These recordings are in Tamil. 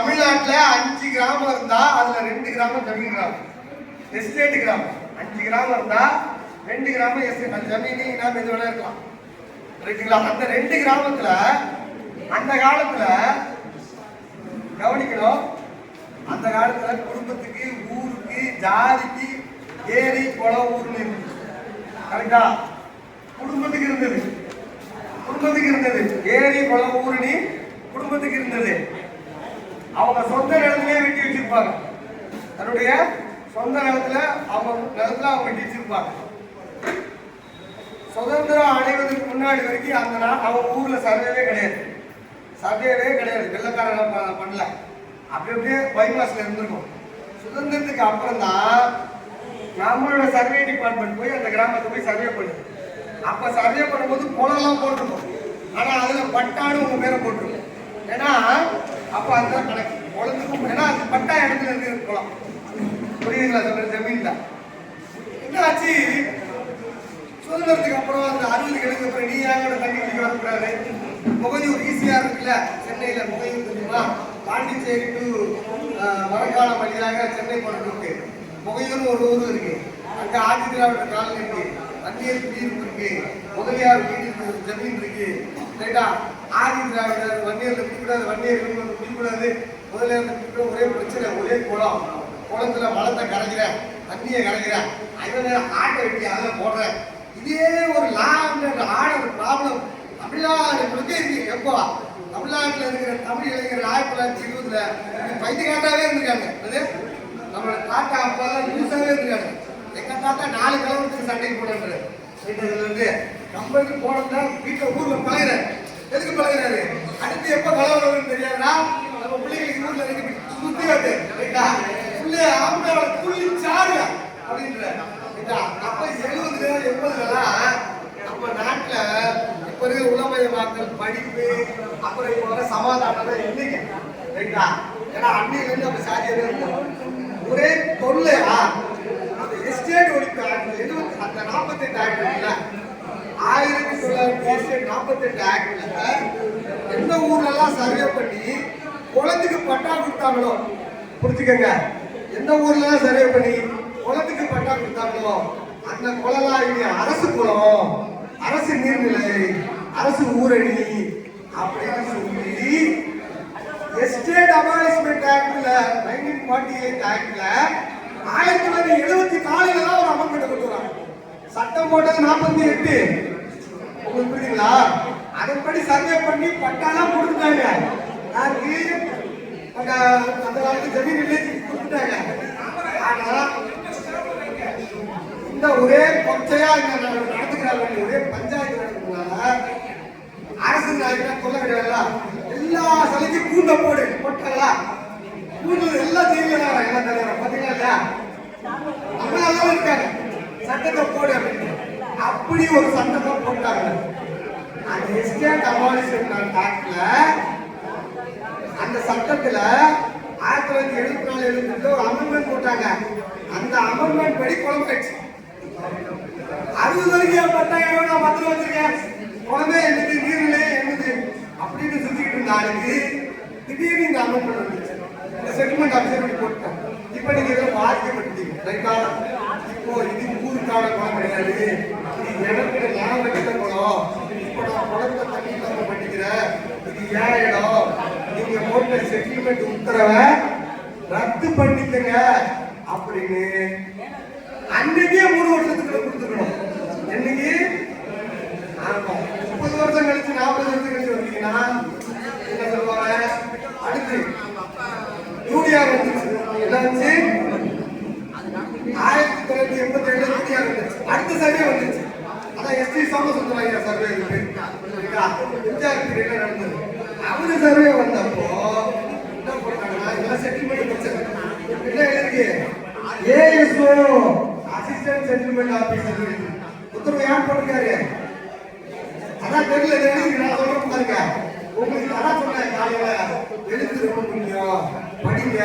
தமிழ்நாட்டுல அஞ்சு கிராமம் இருந்தா அதுல ரெண்டு கிராமம் ஜமீன் கிராமம். எஸ்டேட் கிராமம். அஞ்சு கிராமம் இருந்தா ரெண்டு கிராமம் எஸ்டேட். ஜமீனி நாம் எது வேணா இருக்கலாம். இருக்குங்களா அந்த ரெண்டு கிராமத்துல அந்த காலத்துல கவனிக்கணும். அந்த காலத்துல குடும்பத்துக்கு ஊருக்கு ஜாதிக்கு ஏரி குளம் ஊர்னு இருந்துச்சு கரெக்டா குடும்பத்துக்கு இருந்தது. குடும்பத்துக்கு இருந்தது. ஏரி குளம் ஊருணி குடும்பத்துக்கு இருந்தது. அவங்க சொந்த நிலத்திலே வெட்டி வச்சிருப்பாங்க. தன்னுடைய சொந்த நிலத்துல அவங்க நிலத்துல அவங்க வெட்டி வச்சிருப்பாங்க. சுதந்திரம் அடைவதற்கு முன்னாடி வரைக்கும் அந்த நாள் அவங்க ஊர்ல சர்வேவே கிடையாது. சர்வேவே கிடையாது. வெள்ளக்காரங்க பண்ணல. அப்படி அப்படியே பைபாஸ்ல இருந்திருக்கும். சுதந்திரத்துக்கு அப்புறம் தான் நம்மளோட சர்வே டிபார்ட்மெண்ட் போய் அந்த கிராமத்தை போய் சர்வே பண்ணுது. அப்ப சர்வே பண்ணும்போது குளம்லாம் போட்டிருக்கும். ஆனா அதுல பட்டான்னு உங்க பேரை போட்டிருக்கும். ஏன்னா அப்போ அதுதான் கணக்கு. குளத்துக்கும் ஏன்னா அது பட்டா இடத்துல இருந்து குளம் புரியுதுங்களா சொல்ற ஜமீன்ல? என்ன ஆச்சு சுதந்திரத்துக்கு அப்புறம் அந்த அறுபது கிழக்கு அப்புறம் நீ யாரோட தண்ணி குடிக்க வரக்கூடாது? முகையூர் ஈஸியா இருக்குல்ல? சென்னையில் முகையூர் தெரியுமா? பாண்டிச்சேரி டு மரக்காலம் வழியாக சென்னை போனதுக்கு முகையூர் ஒரு ஊர் இருக்கு. அங்கே ஆதி திராவிட காலம் இருக்கு வன்னியர் குடியிருப்பு இருக்கு. முதலியார் குடியிருப்பு ஜமீன் இருக்கு. ரைட்டா ஆதி திராவிடர் வன்னியர் குடிக்கூடாது வன்னியர் குடிக்கூடாது முதல்ல குடிக்கூடாது ஒரே பிரச்சனை ஒரே குளம். குளத்துல வளத்தை கரைக்கிறேன் தண்ணியை கரைக்கிறேன் அதில் ஆட்டை வெட்டி அதில் போடுறேன் இதே ஒரு லாங்கிற ஆட ஒரு ப்ராப்ளம் தமிழ்நாடு முழுக்க இருக்கு எப்போ? தமிழ்நாட்டில் இருக்கிற தமிழ் இளைஞர்கள் ஆயிரத்தி தொள்ளாயிரத்தி இருபதுல பைத்தியக்காட்டாவே இருந்திருக்காங்க. அது நம்மளோட தாத்தா அப்பா லூசாவே இருந்திருக்காங்க. எங்க தாத்தா நாலு கிலோமீட்டருக்கு சண்டைக்கு போடுறாரு இதுல இருந்து கம்பெனிக்கு போனோம்னா வீட்டில் ஊர்ல பழகிறாரு. எதுக்கு பழகிறாரு? அடுத்து எப்போ கலவரம் தெரியாதுன்னா நம்ம பிள்ளைங்களுக்கு ஊர்ல இருக்கு சுத்தி காட்டு ரைட்டா புள்ளை ஆம்பளை புள்ளி சாருங்க அப்படின்ற. ரைட்டா அப்ப எழுபதுல எண்பதுலாம் நம்ம நாட்டுல இப்ப இருக்கிற உளமயமாக்கல் படிப்பு அப்புறம் இப்ப வர சமாதானம் தான் இல்லைங்க ரைட்டா ஏன்னா அன்னையில இருந்து நம்ம சாதியவே இருந்தோம் ஒரே தொல்லையா? அந்த எஸ்டேட் ஒழிப்பு ஆக்ட் எழுபத்தி அந்த நாற்பத்தெட்டு ஆக்ட் இருக்குல்ல? ஆயிரத்தி தொள்ளாயிரத்தி எஸ்டேட் நாற்பத்தெட்டு ஆக்ட்ல எந்த ஊர்ல எல்லாம் சர்வே பண்ணி குழந்தைக்கு பட்டா கொடுத்தாங்களோ? புரிஞ்சுக்கங்க. எந்த ஊர்ல சர்வே பண்ணி குளத்துக்கு பட்டா கொடுத்தாங்களோ அந்த குளம்லாம் இனி அரசு குளம் அரசு நீர்நிலை அரசு ஊரணி அப்படின்னு சொல்லி எஸ்டேட் அபாலிஷ்மெண்ட் ஆக்ட்ல நைன்டீன் ஃபார்ட்டி எயிட் ஆக்ட்ல ஆயிரத்தி தொள்ளாயிரத்தி எழுபத்தி நாலுல தான் ஒரு அமெண்ட்மெண்ட் கொண்டு வராங்க. சட்டம் போட்டது நாற்பத்தி எட்டு. உங்களுக்கு புரியுங்களா அதன்படி சர்வே பண்ணி பட்டாலாம் கொடுத்துட்டாங்க. யாருக்கு? அந்த அந்த காலத்து ஜமீன் வில்லேஜ் கொடுத்துட்டாங்க ஆனா இந்த ஒரே கொச்சையா இங்க நடந்துக்கிறாங்க ஒரே பஞ்சாயத்து நடத்துறதுனால அரசு நாயகனா சொல்ல கிடையாது எல்லா சலுகையும் கூண்ட போடு போட்டாங்களா கூண்டு எல்லாம் தெரியல எல்லாம் தெரியல பாத்தீங்களா இல்லையா? அதனால இருக்காங்க சட்டத்தை போடு அப்படின்னு. அப்படி ஒரு சட்டத்தை போட்டாங்க அந்த எஸ்டேட் அபாலிஷ்மெண்ட் ஆக்ட்ல அந்த சட்டத்துல ஆயிரத்தி தொள்ளாயிரத்தி எழுபத்தி நாலு எழுபத்தி ஒரு அமெண்ட்மெண்ட் போட்டாங்க. அந்த அமெண்ட்மெண்ட் படி குழம்பாயிடுச்சு அறுபது வரைக்கும் பத்தாயிரம் நான் பத்து ரூபா வச்சிருக்கேன். குழந்தை என்னது? நீர்நிலை என்னது? அப்படின்னு சுத்திக்கிட்டு இருந்த ஆளுக்கு திடீர்னு இந்த அமெண்ட்மெண்ட் வந்துச்சு. இந்த செட்டில்மெண்ட் ஆஃபீஸர் இப்படி போட்டேன். இப்போ நீங்க இதில் பாதிக்கப்பட்டீங்க ரைட்டா? இப்போ இது ஊருக்கான குளம் கிடையாது. இது எனக்கு ஞாபகம் குளம் இப்போ நான் குளத்துல தண்ணி இல்லாம பண்ணிக்கிறேன். இது ஏன் இடம். போட்ட உத்தரவை ரத்து பண்ணிக்கங்க அப்படின்னு அன்னைக்கே மூணு வருஷத்துக்கு கொடுத்துக்கணும். என்னைக்கு? ஆமா. முப்பது வருஷம் கழிச்சு நாற்பது வருஷம் கழிச்சு வந்தீங்கன்னா என்ன சொல்லுவாங்க? அடுத்து யூடியா வந்துச்சு? என்னாச்சு ஆயிரத்தி தொள்ளாயிரத்தி எண்பத்தி ஏழு யூடியா வந்துச்சு அடுத்த சர்வே வந்துச்சு அதான் எஸ்டி சொல்றாங்க சர்வே இருக்கு. இன்சார்ஜ் நடந்தது. அவரு சர்வே வந்து என்ன பண்ணாங்கன்னா இதெல்லாம் செட்டில்மெண்ட் பிரச்சனை என்ன இருக்கு ஏஎஸ்ஓ அசிஸ்டன்ட் செட்டில்மெண்ட் ஆபீசர் உத்தரவு யார் போட்டிருக்காரு? அதான் தெரியல இது நான் சொல்றேன் பாருங்க உங்களுக்கு அதான் சொன்னேன் காலையில எழுத்து ரொம்ப முக்கியம் படிங்க.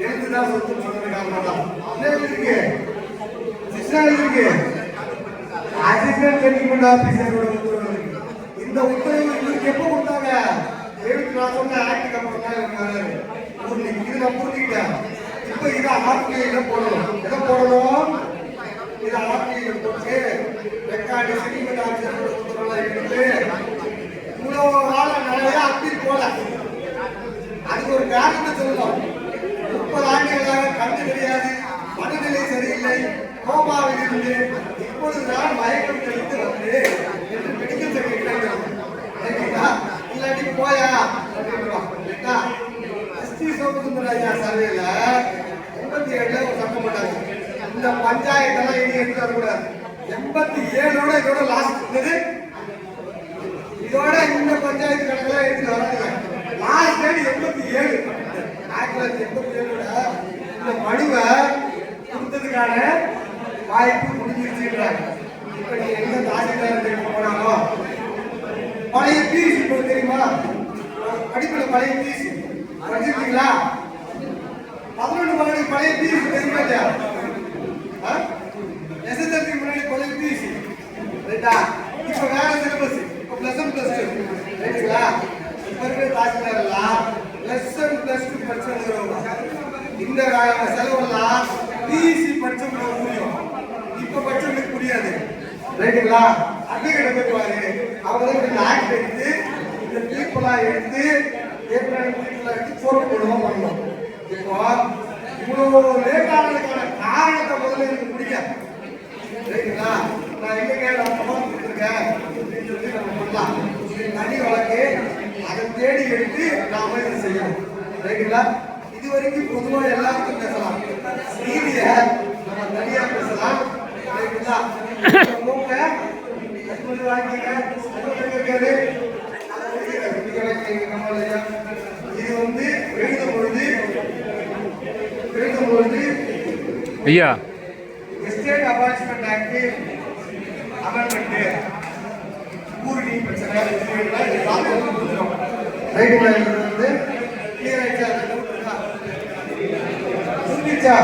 எழுத்து தான் சொத்து சொன்னதுக்காக தான். என்ன எழுதிருக்கு சிஸ்டா அசிஸ்டன்ட் செட்டில்மெண்ட் ஆபீசரோட உத்தரவு இருக்கு. இந்த உத்தரவு இவருக்கு எப்போ கொடுத்தாங்க? எழுத்து நான் சொன்ன ஆக்டுக்கு அப்புறம் தான் இவருக்கு இது நான் புரிஞ்சுக்கிட்டேன் இப்போ இதை ஆர்டிஐல போடணும். எதை போடணும்? இதை ஆர்டிஐல போட்டு ரெக்கார்டு செட்டில்மெண்ட் ஆஃபீஸர் உத்தரவுலாம் எடுத்து இவ்வளோ காலம் நிறைய அப்பீல் போல அதுக்கு ஒரு காரணத்தை சொல்லணும். முப்பது ஆண்டுகளாக கண்டு தெரியாது மனநிலை சரியில்லை. கோபாவில் இருந்து இப்பொழுது நான் மயக்கம் தெளித்து வந்து என்று மெடிக்கல் சர்டிஃபிகேட் இல்லாட்டி போயா? அப்படின்னு சரிங்களா சர்வேல எண்பத்தி ஏழுல ஒரு சட்டம் போட்டாங்க. இந்த பஞ்சாயத்தெல்லாம் இனி எடுத்து வரக்கூடாது. எண்பத்தி ஏழோட இதோட லாஸ்ட் இருந்தது இதோட இந்த பஞ்சாயத்து கணக்கெல்லாம் எடுத்து வராங்க லாஸ்ட் டேட் எண்பத்தி ஏழு ஆயிரத்தி தொள்ளாயிரத்தி எண்பத்தி ஏழோட இந்த மனுவை கொடுத்ததுக்கான வாய்ப்பு முடிஞ்சிருச்சுன்றாங்க. இப்ப நீங்க எந்த தாசில்தார் போனாலும் பழைய பீஸ் இப்போ தெரியுமா? படிப்புல பழைய பீஸ் படிச்சிருக்கீங்களா பதினொன்று பன்னெண்டு பழைய பிசி தெரியுமாட்டியா எஸ்எஸ்எல்சி முன்னாடி பழைய பிசி ரைட்டா? இப்போ வேற சிலபஸ் இப்போ பிளஸ் ஒன் பிளஸ் டூ ரைட்டுங்களா? இப்போ இருக்கிற தாசில்தார்லாம் பிளஸ் ஒன் பிளஸ் டூ படிச்சவங்க இந்த செலவெல்லாம் பிசி படிச்சவங்களுக்கு புரியும். இப்போ படிச்சவங்களுக்கு புரியாது. ரைட்டுங்களா? அட்வொகேட் போயிடுவாரு அவங்க இந்த ஆக்ட் எடுத்து இந்த தீர்ப்பெல்லாம் எடுத்து ஏற்கனவே தீர்ப்பெல்லாம் எடுத்து போட்டு போடுவோம் பண்ணணும் இப்போ இவ்வளோ லேட் ஆனதுக்கான காரணத்தை முதல்ல எனக்கு பிடிக்காது சரிங்களா நான் எங்க கேட்க பணம் கொடுத்துருக்கேன் அப்படின்னு சொல்லி நம்ம பண்ணலாம் இது தனி வழக்கு அதை தேடி எடுத்து நாம இதை செய்யணும். ரைட்டுங்களா இது வரைக்கும் பொதுவாக எல்லாருக்கும் பேசலாம். நீதிய நம்ம தனியா பேசலாம். ரைட்டுங்களா இந்த மூக்க அது கொஞ்சம் வாங்கிக்கங்க அது கொஞ்சம் கேட்காது அதை முடிக்கிறாரு. இது எனக்கு எங்க கமலையா. இது வந்து எழுதும் பொழுது எழுதும் பொழுது ஐயா எஸ்டேட் அபார்ட்மெண்ட் ஆக்ட் அமெண்ட்மெண்ட் ஊரணி பிரச்சனை இதெல்லாம் இது எல்லாமே வந்து புரிஞ்சிடும் ரைட்டுங்களா இது வந்து கிளியர் ஆயிடுச்சா புரிஞ்சிச்சா